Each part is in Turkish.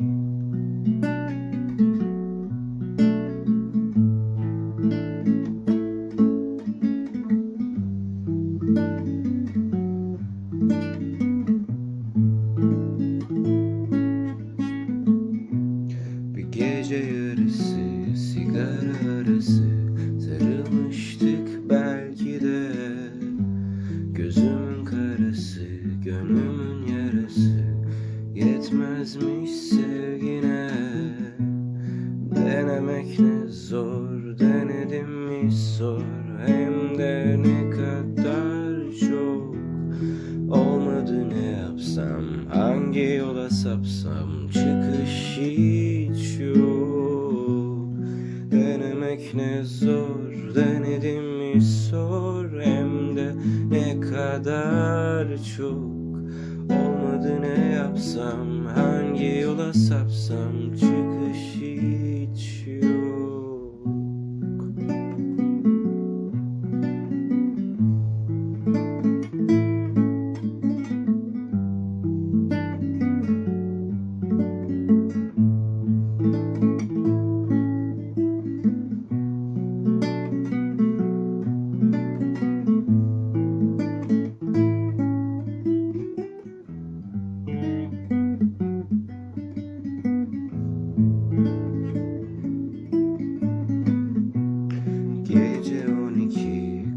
Bir gece yarısı sigara arası sarılmıştık yetmezmiş sevgine. Denemek ne zor denedim mi sor. Hem de ne kadar çok. Olmadı ne yapsam hangi yola sapsam çıkış hiç yok. Denemek ne zor denedim mi sor. Hem de ne kadar çok Olmadı ne yapsam hangi yola sapsam çıkış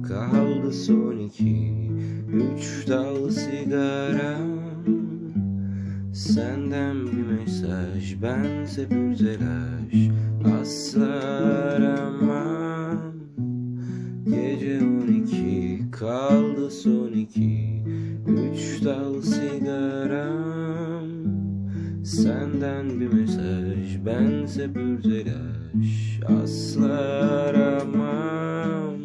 kaldı son iki. Üç dal sigaram Senden bir mesaj bense bir telaş. Asla aramam Gece on iki kaldı son iki. Üç dal sigaram Senden bir mesaj bense bir telaş. Asla aramam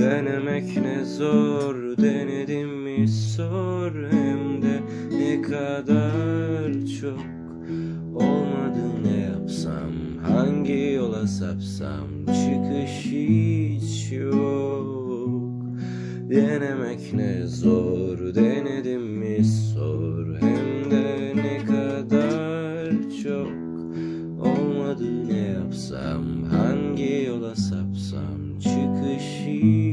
Denemek ne zor denedim mi sor. Hem de ne kadar çok olmadı ne yapsam hangi yola sapsam çıkış hiç yok. Denemek ne zor denedim mi sor. Hem de ne kadar çok olmadı ne yapsam hangi yola sapsam çıkış hiç